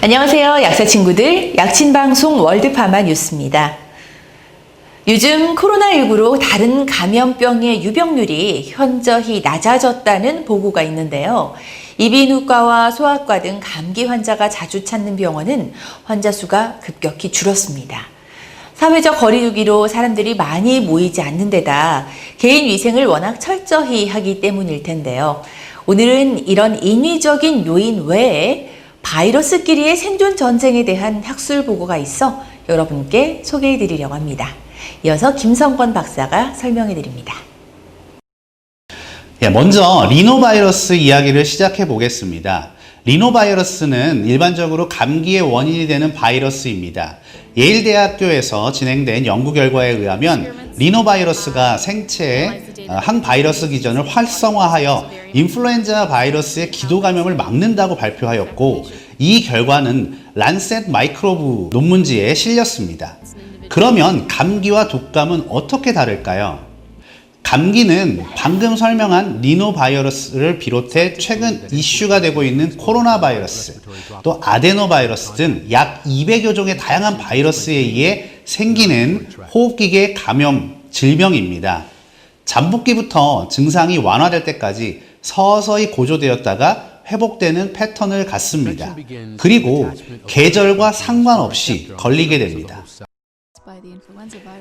안녕하세요. 약사 친구들. 약친방송 월드파마 뉴스입니다. 요즘 코로나19로 다른 감염병의 유병률이 현저히 낮아졌다는 보고가 있는데요. 이비인후과와 소아과 등 감기 환자가 자주 찾는 병원은 환자 수가 급격히 줄었습니다. 사회적 거리두기로 사람들이 많이 모이지 않는 데다 개인 위생을 워낙 철저히 하기 때문일 텐데요. 오늘은 이런 인위적인 요인 외에 바이러스끼리의 생존 전쟁에 대한 학술 보고가 있어 여러분께 소개해 드리려고 합니다. 이어서 김성권 박사가 설명해 드립니다. 예, 먼저 리노바이러스 이야기를 시작해 보겠습니다. 리노바이러스는 일반적으로 감기의 원인이 되는 바이러스입니다. 예일대학교에서 진행된 연구 결과에 의하면 리노바이러스가 생체의 어, 항바이러스 기전을 활성화하여 인플루엔자 바이러스의 기도 감염을 막는다고 발표하였고 이 결과는 란셋 마이크로브 논문지에 실렸습니다. 그러면 감기와 독감은 어떻게 다를까요? 감기는 방금 설명한 리노바이러스를 비롯해 최근 이슈가 되고 있는 코로나 바이러스, 또 아데노 바이러스 등 약 200여 종의 다양한 바이러스에 의해 생기는 호흡기계 감염 질병입니다. 잠복기부터 증상이 완화될 때까지 서서히 고조되었다가 회복되는 패턴을 갖습니다. 그리고 계절과 상관없이 걸리게 됩니다.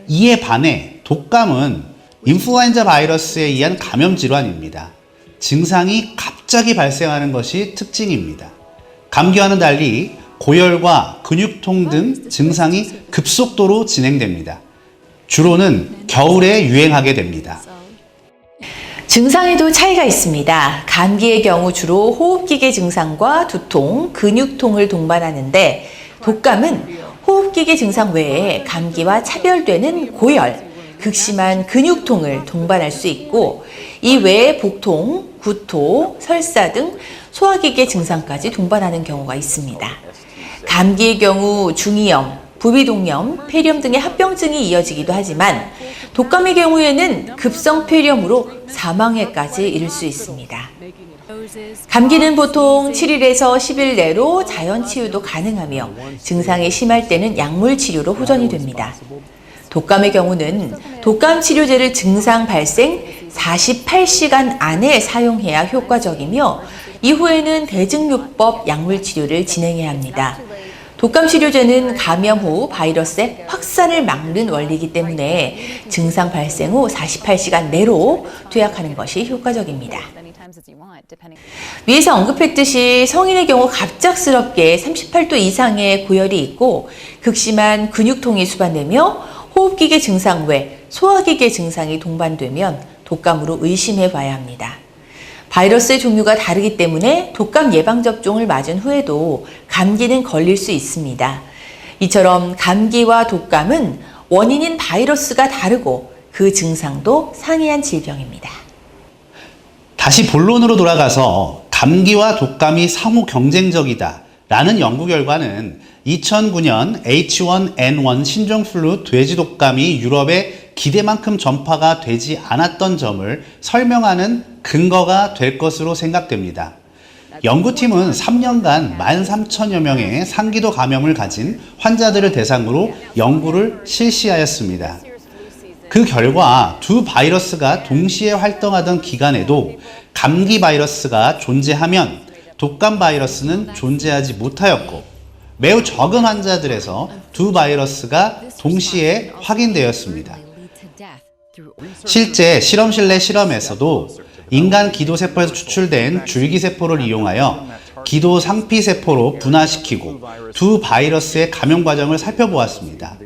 이에 반해 독감은 인플루엔자 바이러스에 의한 감염 질환입니다. 증상이 갑자기 발생하는 것이 특징입니다. 감기와는 달리 고열과 근육통 등 증상이 급속도로 진행됩니다. 주로는 겨울에 유행하게 됩니다. 증상에도 차이가 있습니다. 감기의 경우 주로 호흡기계 증상과 두통, 근육통을 동반하는데 독감은 호흡기계 증상 외에 감기와 차별되는 고열, 극심한 근육통을 동반할 수 있고 이 외에 복통, 구토, 설사 등 소화기계 증상까지 동반하는 경우가 있습니다. 감기의 경우 중이염, 부비동염, 폐렴 등의 합병증이 이어지기도 하지만 독감의 경우에는 급성 폐렴으로 사망에까지 이를 수 있습니다. 감기는 보통 7일에서 10일 내로 자연 치유도 가능하며 증상이 심할 때는 약물 치료로 호전이 됩니다. 독감의 경우는 독감 치료제를 증상 발생 48시간 안에 사용해야 효과적이며 이후에는 대증요법 약물 치료를 진행해야 합니다. 독감 치료제는 감염 후 바이러스의 확산을 막는 원리이기 때문에 증상 발생 후 48시간 내로 투약하는 것이 효과적입니다. 위에서 언급했듯이 성인의 경우 갑작스럽게 38도 이상의 고열이 있고 극심한 근육통이 수반되며 호흡기계 증상 외 소화기계 증상이 동반되면 독감으로 의심해 봐야 합니다. 바이러스의 종류가 다르기 때문에 독감 예방접종을 맞은 후에도 감기는 걸릴 수 있습니다. 이처럼 감기와 독감은 원인인 바이러스가 다르고 그 증상도 상이한 질병입니다. 다시 본론으로 돌아가서 감기와 독감이 상호 경쟁적이다. 라는 연구 결과는 2009년 H1N1 신종플루 돼지 독감이 유럽에 기대만큼 전파가 되지 않았던 점을 설명하는 근거가 될 것으로 생각됩니다. 연구팀은 3년간 13,000여 명의 상기도 감염을 가진 환자들을 대상으로 연구를 실시하였습니다. 그 결과 두 바이러스가 동시에 활동하던 기간에도 감기 바이러스가 존재하면 독감 바이러스는 존재하지 못하였고 매우 적은 환자들에서 두 바이러스가 동시에 확인되었습니다. 실제 실험실 내 실험에서도 인간 기도세포에서 추출된 줄기세포를 이용하여 기도 상피세포로 분화시키고 두 바이러스의 감염 과정을 살펴보았습니다.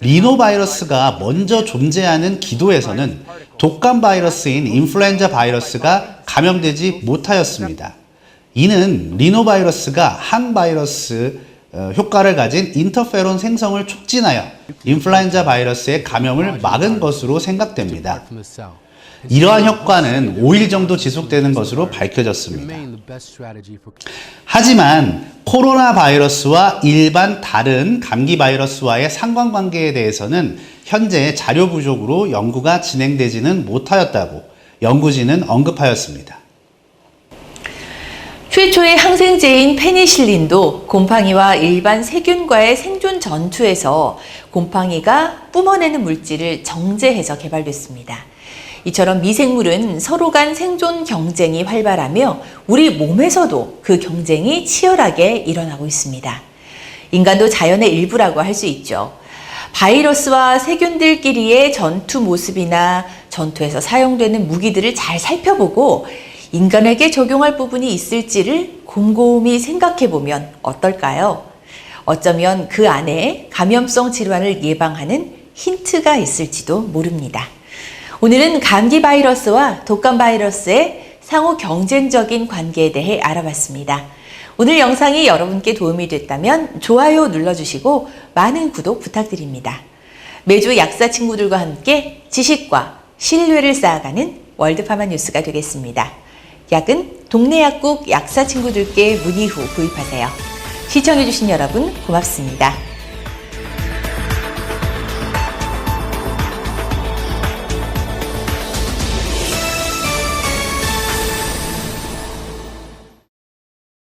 리노바이러스가 먼저 존재하는 기도에서는 독감 바이러스인 인플루엔자 바이러스가 감염되지 못하였습니다. 이는 리노바이러스가 항바이러스 어, 효과를 가진 인터페론 생성을 촉진하여 인플루엔자 바이러스의 감염을 막은 것으로 생각됩니다. 이러한 효과는 5일 정도 지속되는 것으로 밝혀졌습니다. 하지만 코로나 바이러스와 일반 다른 감기 바이러스와의 상관관계에 대해서는 현재 자료 부족으로 연구가 진행되지는 못하였다고 연구진은 언급하였습니다. 최초의 항생제인 페니실린도 곰팡이와 일반 세균과의 생존 전투에서 곰팡이가 뿜어내는 물질을 정제해서 개발됐습니다. 이처럼 미생물은 서로 간 생존 경쟁이 활발하며 우리 몸에서도 그 경쟁이 치열하게 일어나고 있습니다. 인간도 자연의 일부라고 할 수 있죠. 바이러스와 세균들끼리의 전투 모습이나 전투에서 사용되는 무기들을 잘 살펴보고 인간에게 적용할 부분이 있을지를 곰곰이 생각해 보면 어떨까요? 어쩌면 그 안에 감염성 질환을 예방하는 힌트가 있을지도 모릅니다. 오늘은 감기 바이러스와 독감 바이러스의 상호 경쟁적인 관계에 대해 알아봤습니다. 오늘 영상이 여러분께 도움이 됐다면 좋아요 눌러주시고 많은 구독 부탁드립니다. 매주 약사 친구들과 함께 지식과 신뢰를 쌓아가는 월드파마 뉴스가 되겠습니다. 약은 동네 약국 약사 친구들께 문의 후 구입하세요. 시청해주신 여러분 고맙습니다.